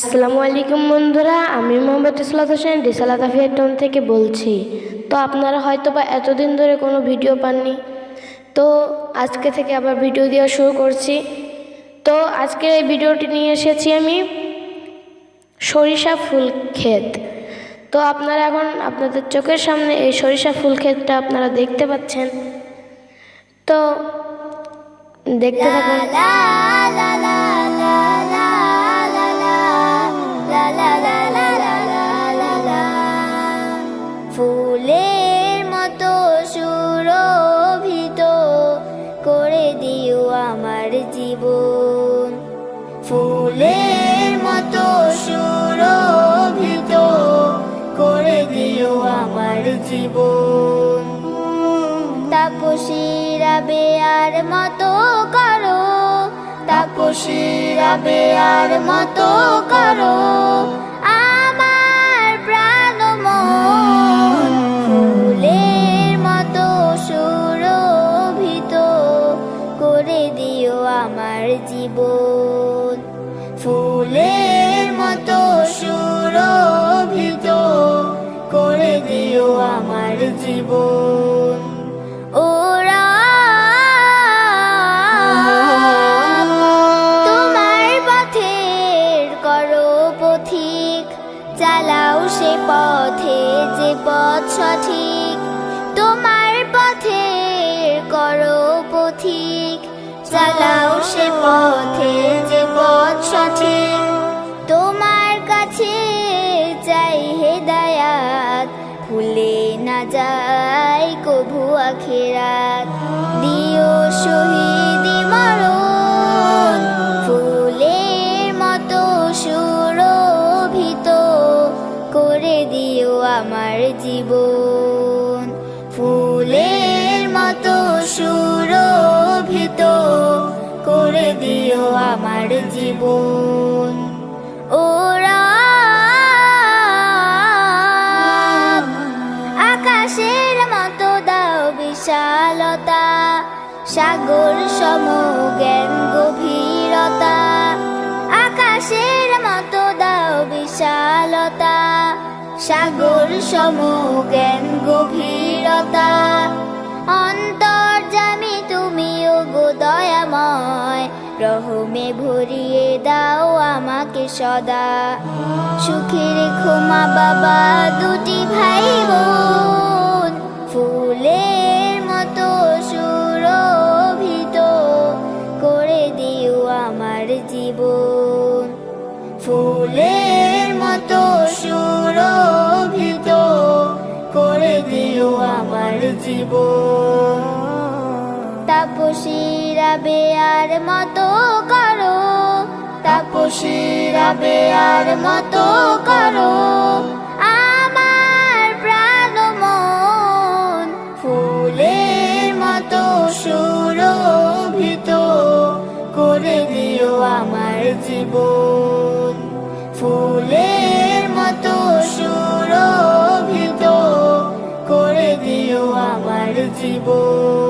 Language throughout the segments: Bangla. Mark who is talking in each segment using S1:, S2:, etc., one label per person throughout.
S1: আসসালামু আলাইকুম বন্ধুরা আমি মোহাম্মদ ইসলাত হোসেন রিসালাত টাউন থেকে বলছি। তো আপনারা হয়তো বা এতদিন ধরে কোনো ভিডিও পাননি। তো আজকে থেকে আবার ভিডিও দেওয়া শুরু করছি। তো আজকে এই ভিডিওটি নিয়ে এসেছি আমি সরিষা ফুল ক্ষেত। তো আপনারা এখন আপনাদের চোখের সামনে এই সরিষা ফুল ক্ষেতটা আপনারা দেখতে পাচ্ছেন। তো দেখতে থাকুন।
S2: জীবন। তাপসীরা বেয়ার মতো করো। তাপসীরা বেয়ার মতো করো। আমার প্রাণ মন ফুলের মতো সুরভিত করে দিও আমার জীবন। ফুলের জীবন। ওরা তোমার পথের কর পথিক, চালাও সে পথে যে পথ সঠিক। তোমার পথের করো পথিক, চালাও সে পথে আমার জীবন। ওরা আকাশের মতো দাও বিশালতা, সাগর সম জ্ঞান গভীরতা। আকাশের মতো দাও বিশালতা, সাগর সম জ্ঞান গভীরতা। রহমে ভরিয়ে দাও আমাকে সদা। সুখে রেখো মা বাবা, দুটি ভাই বোন ফুলের মতো সুরভিত করে দিও আমার জীবন। ফুলের মতো সুরভিত করে দিও আমার জীবন। তাপসীরা বেয়ার মতো করো। তাপসীরা বেয়ার মতো করো। আমার প্রাণ মন ফুলের মতো সুরভিত করে দিও আমার জীবন। ফুলের মতো সুরভিত করে দিও আমার জীবন।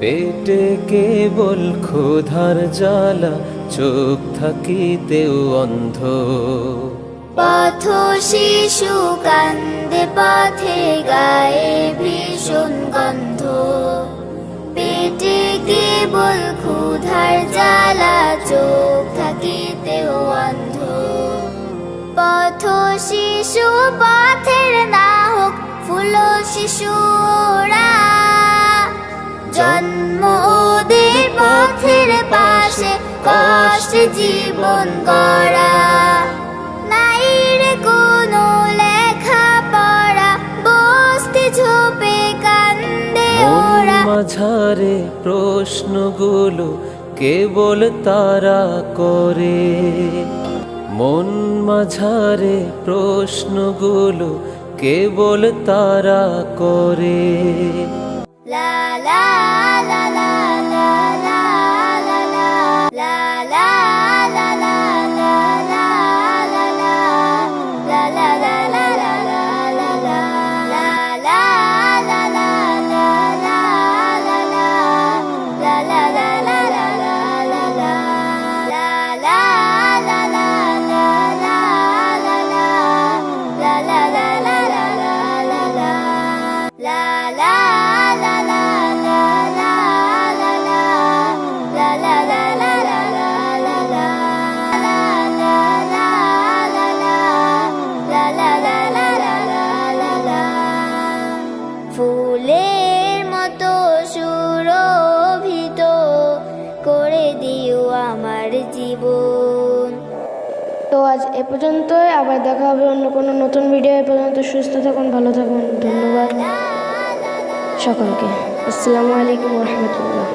S3: পেটে কেবল ক্ষুধার জ্বালা, চোখ থাকিতেও অন্ধ।
S2: পথ শিশু কান্দে, পথে গায়ে ভীষণ গন্ধ। পেটে কেবল ক্ষুধার জ্বালা, চোখ থাকিতেও অন্ধ। পথ শিশু পথের না হোক ফুল শিশুরা কষ্ট জীবন করা। নাই রে কোনো লেখা পড়া বসতে ঝোপে কান্দে ওরা।
S3: মাঝারে প্রশ্নগুলো কেবল তারা করে। মন মাঝারে প্রশ্নগুলো কেবল তারা করে।
S2: La la la la জীবন।
S1: তো আজ এ পর্যন্তই আবার দেখা হবে অন্য কোনো নতুন ভিডিও এ। পর্যন্ত সুস্থ থাকুন ভালো থাকুন ধন্যবাদ সকলকে। আসসালামু আলাইকুম রহমতুল্লাহ।